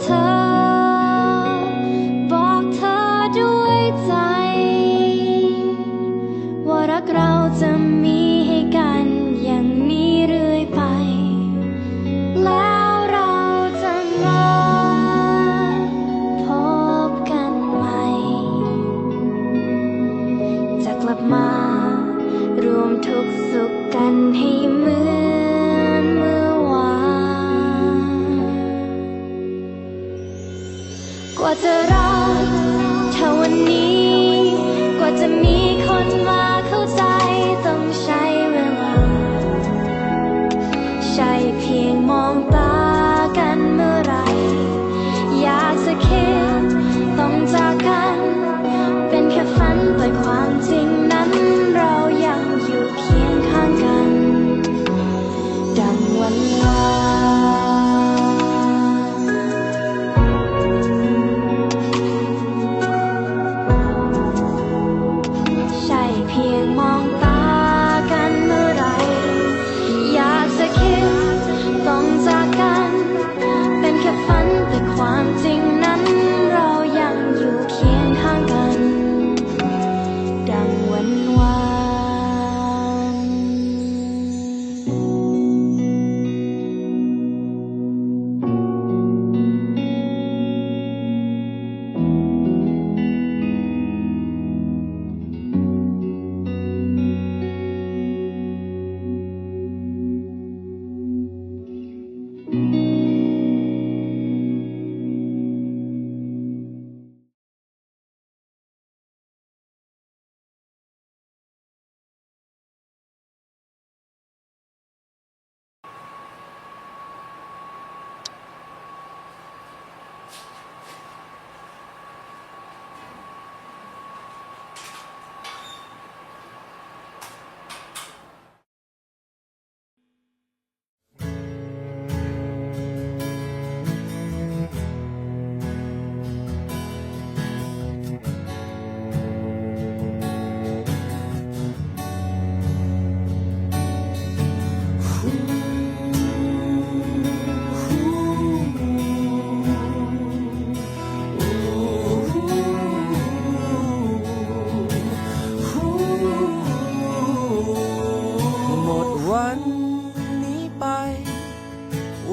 เธอ บอกเธอด้วยใจ ว่ารักเราจะมีให้กันอย่างนี้เรื่อยไป แล้วเราจะมาพบกันใหม่ จะกลับมารวมทุกสุขกันให้เหมือน 吗？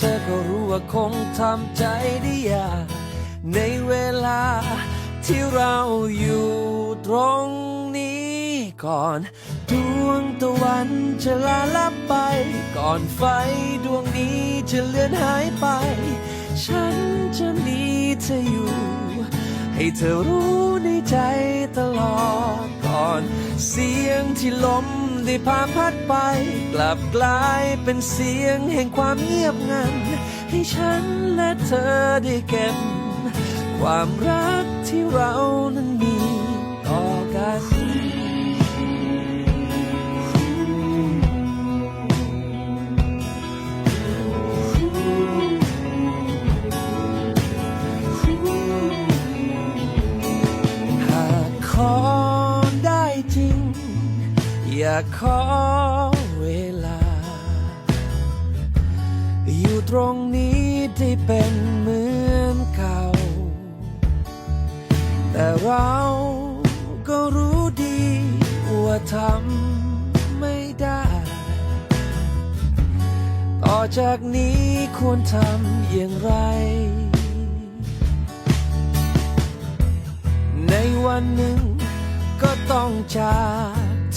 เธอก็รู้ว่าคงทำใจได้ยากในเวลาที่เราอยู่ตรงนี้ก่อนดวงตะวันจะลาลับไป ก่อนไฟดวงนี้จะเลือนหายไป ฉันจะมีเธออยู่ ให้เธอรู้ในใจตลอดก่อน เสียงที่ล้ม ได้พาพัดไป กลับกลายเป็นเสียงแห่งความเงียบงัน ให้ฉันและเธอได้เก็บ ความรักที่เรา ขอเวลา อยู่ตรงนี้ได้เป็นเหมือนเก่า แต่เราก็รู้ดีว่าทำไม่ได้ ต่อจากนี้ควรทำอย่างไร ในวันหนึ่งก็ต้องจาก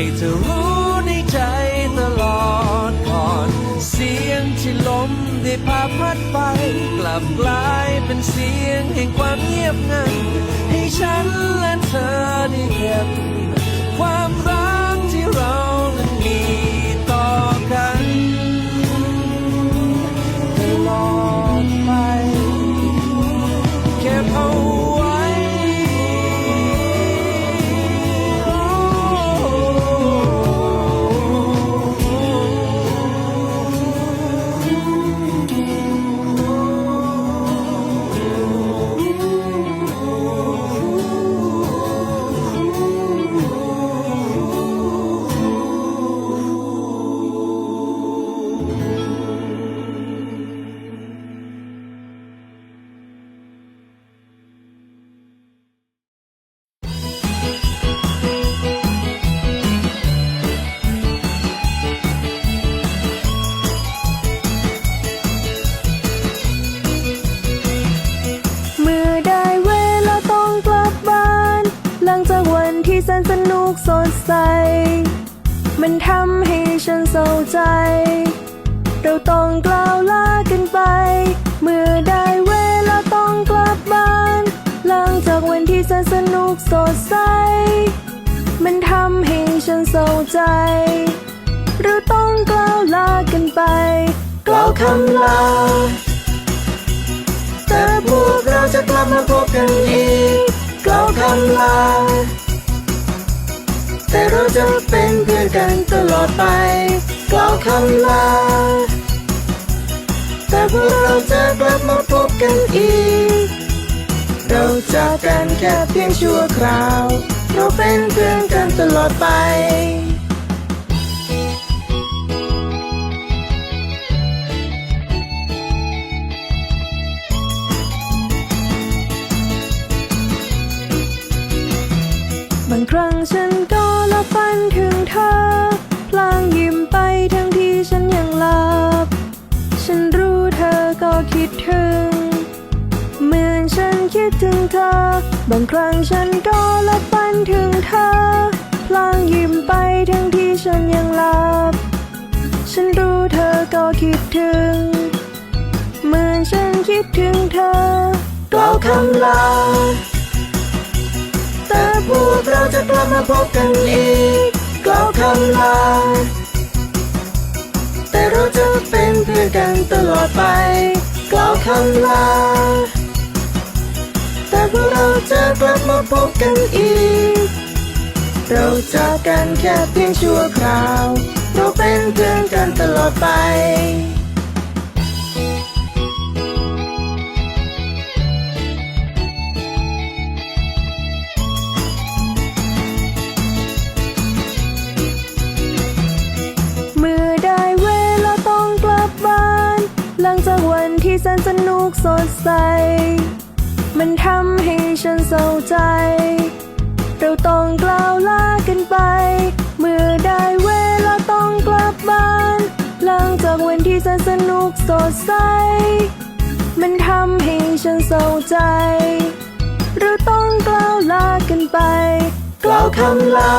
ให้เธอรู้ในใจตลอดก่อน เสียงที่ลมได้พาพัดไป กลับกลายเป็นเสียงแห่งความเงียบงัน ให้ฉันและเธอได้เก็บ สดใส มันทำให้ฉันเศร้าใจ เราต้องกล่าวลากันไป เมื่อได้เวลาต้องกลับบ้าน หลังจากวันที่แสนสนุกสดใส มันทำให้ฉันเศร้าใจ เราต้องกล่าวลากันไป กล่าวคำลา แต่พวกเราจะกลับมาพบกันอีก กล่าวคำลา แต่เราจะเป็นเพื่อนกันตลอดไปกล่าวคำลา แต่พวกเราจะกลับมาพบกันอีก เราจากกันแค่เพียงชั่วคราว เราเป็นเพื่อนกันตลอดไปบางครั้งฉันก็ละฝันถึง เธอ พลางยิ้มไปทั้งที่ฉันยังหลับ ฉันรู้เธอก็คิดถึง เหมือนฉันคิดถึงเธอ บางครั้งฉันก็ละฝันถึงเธอ พลางยิ้มไปทั้งที่ฉันยังหลับ ฉันรู้เธอก็คิดถึง เหมือนฉันคิดถึงเธอกล่าวคำลาแต่พวกเราจะกลับมาพบกันอีก กล่าวคำลา แต่เราจะเป็นเพื่อนกันตลอดไป กล่าวคำลา แต่พวกเราจะกลับมาพบกันอีก เราจากกันแค่เพียงชั่วคราว ใส มันทำให้ฉันเศร้าใจ เราต้องกล่าวลากันไป เมื่อได้เวลาต้องกลับบ้าน หลังจากวันที่แสนสนุกสดใส มันทำให้ฉันเศร้าใจ เราต้องกล่าวลากันไป กล่าวคำลา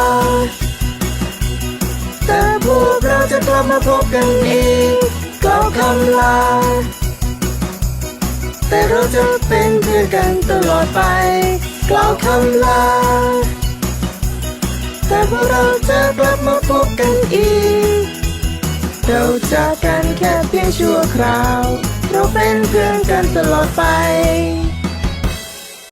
แต่พวกเราจะกลับมาพบกันอีก กล่าวคำลา แต่เราจะเป็นเพื่อนกันตลอดไป กล่าวคำลา แต่พวกเราจะกลับมาพบกันอีก เราจากกันแค่เพียงชั่วคราว เราเป็นเพื่อนกันตลอดไป